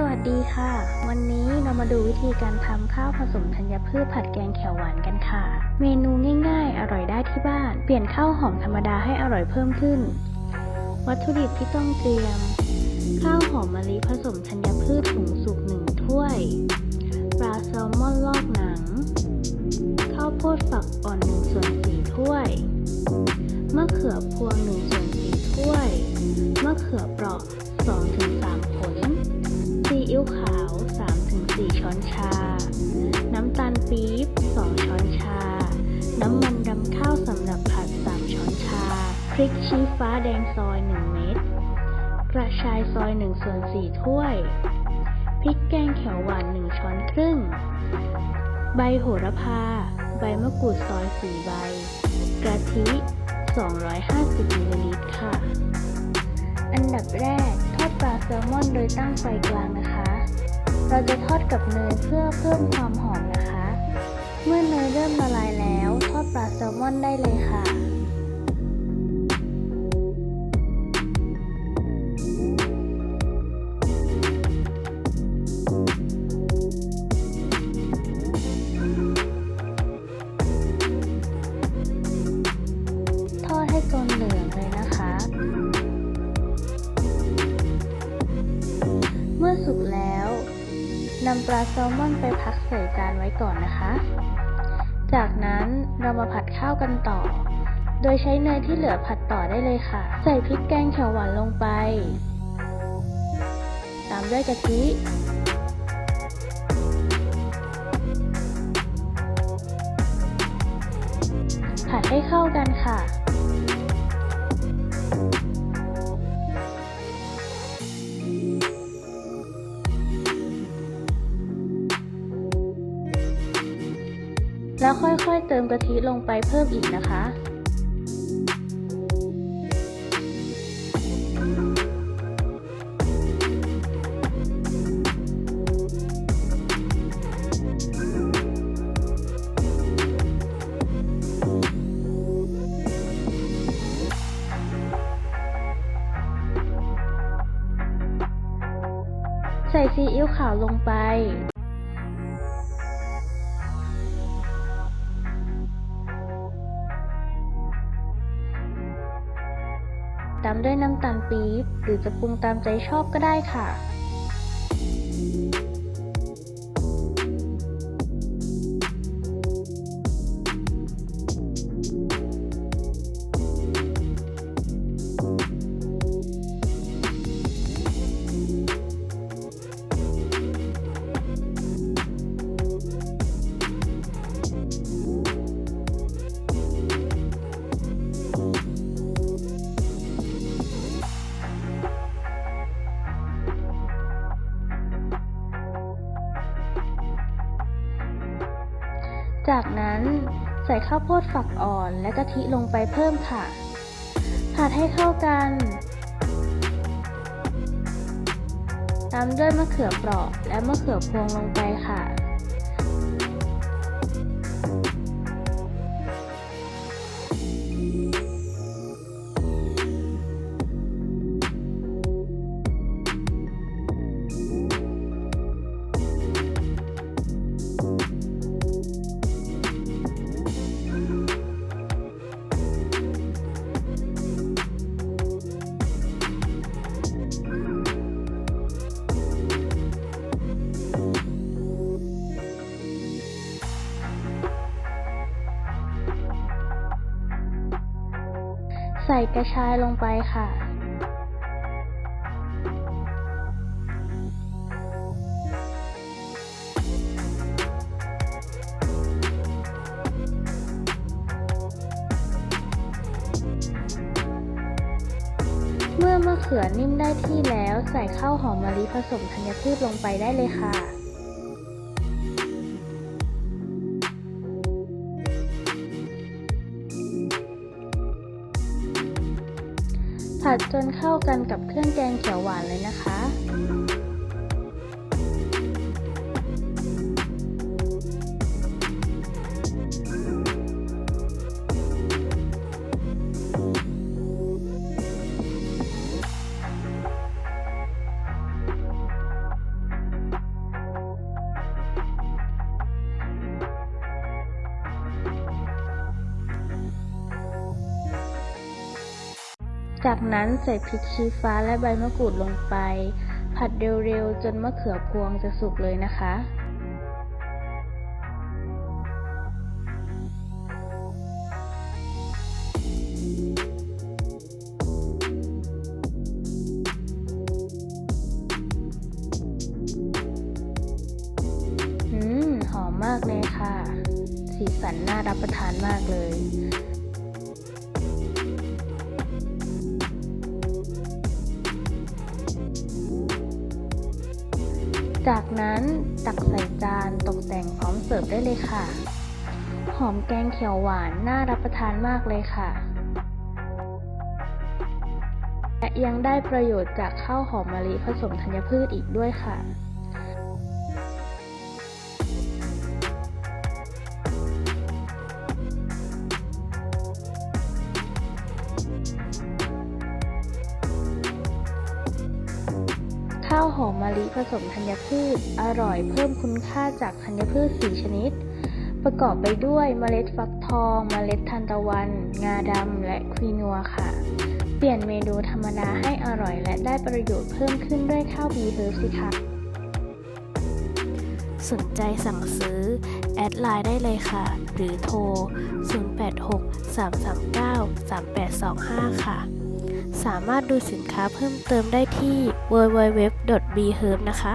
สวัสดีค่ะ วันนี้เรามาดูวิธีการทำข้าวผสมธัญพืชผัดแกงเขียวหวานกันค่ะ เมนูง่ายๆ อร่อยได้ที่บ้าน เปลี่ยนข้าวหอมธรรมดาให้อร่อยเพิ่มขึ้น วัตถุดิบที่ต้องเตรียม ข้าวหอมมะลิผสมธัญพืชถุงสุกหนึ่งถ้วย ปลาแซลมอนลอกหนัง ข้าวโพดฝักอ่อนหนึ่งส่วนสี่ถ้วย มะเขือพวงหนึ่งส่วนสี่ถ้วย มะเขือเปราะ2-3ผล ซีอิ๊วขาว 3-4 ช้อนชา น้ำตาลปี๊บ 2 ช้อนชา น้ำมันดำข้าวสำหรับผัด 3 ช้อนชา พริกชี้ฟ้าแดงซอย 1 เม็ด กระชายซอย 1 ส่วน 4 ถ้วย พริกแกงเขียวหวาน 1 ช้อนครึ่ง ใบโหระพา ใบมะกรูดซอย 4 ใบ กะทิ 250มิลลิลิตรค่ะ อันดับแรกทอดปลาแซลมอนโดยตั้งไฟกลางนะคะ เราจะทอดกับเนยเพื่อเพิ่มความหอมนะคะ เมื่อเนยเริ่มละลายแล้ว ทอดปลาแซลมอนได้เลยค่ะทอดให้จนเหลืองเลยนะคะ เมื่อสุก นำปลาแซลมอนไปพักใส่จานไว้ก่อนนะคะ จากนั้นเรามาผัดข้าวกันต่อ โดยใช้เนยที่เหลือผัดต่อได้เลยค่ะ ใส่พริกแกงเขียวหวานลงไป ตามด้วยกะทิผัดให้เข้ากันค่ะ ค่อยๆ เติมกะทิลงไปเพิ่มอีกนะคะ ใส่ซีอิ๊วขาวลงไปามด้วยน้ำตาลปี๊บหรือจะปรุงตามใจชอบก็ได้ค่ะ จากนั้นใส่ข้าวโพดฝักอ่อนและกะทิลงไปเพิ่มค่ะ ผัดให้เข้ากัน ตามด้วยมะเขือเปราะและมะเขือพวงลงไปค่ะ ใส่กระชายลงไปค่ะ เมื่อมะเขือนิ่มได้ที่แล้วใส่ข้าวหอมมะลิผสมธัญพืชลงไปได้เลยค่ะ ผัดจนเข้ากันกับเครื่องแกงเขียวหวานเลยนะคะ จากนั้นใส่พริกชี้ฟ้าและใบมะกรูดลงไป ผัดเร็วๆ จนมะเขือพวงจะสุกเลยนะคะ อืม หอมมากเลยค่ะ สีสันน่ารับประทานมากเลย จากนั้นตักใส่จานตกแต่งพร้อมเสิร์ฟได้เลยค่ะ หอมแกงเขียวหวานน่ารับประทานมากเลยค่ะ และยังได้ประโยชน์จากข้าวหอมมะลิผสมธัญพืชอีกด้วยค่ะ ข้าวหอมมะลิผสมธัญพืช อร่อยเพิ่มคุณค่าจากธัญพืช 4 ชนิด ประกอบไปด้วยเมล็ดฟักทอง เมล็ดทานตะวัน งาดำและควีนัวค่ะ เปลี่ยนเมนูธรรมดาให้อร่อยและได้ประโยชน์เพิ่มขึ้นด้วยข้าวบีเฮิร์สิคะสนใจสั่งซื้อ แอดไลน์ได้เลยค่ะ หรือโทร 086 339 3825 ค่ะ สามารถดูสินค้าเพิ่มเติมได้ที่ www.bherb นะคะ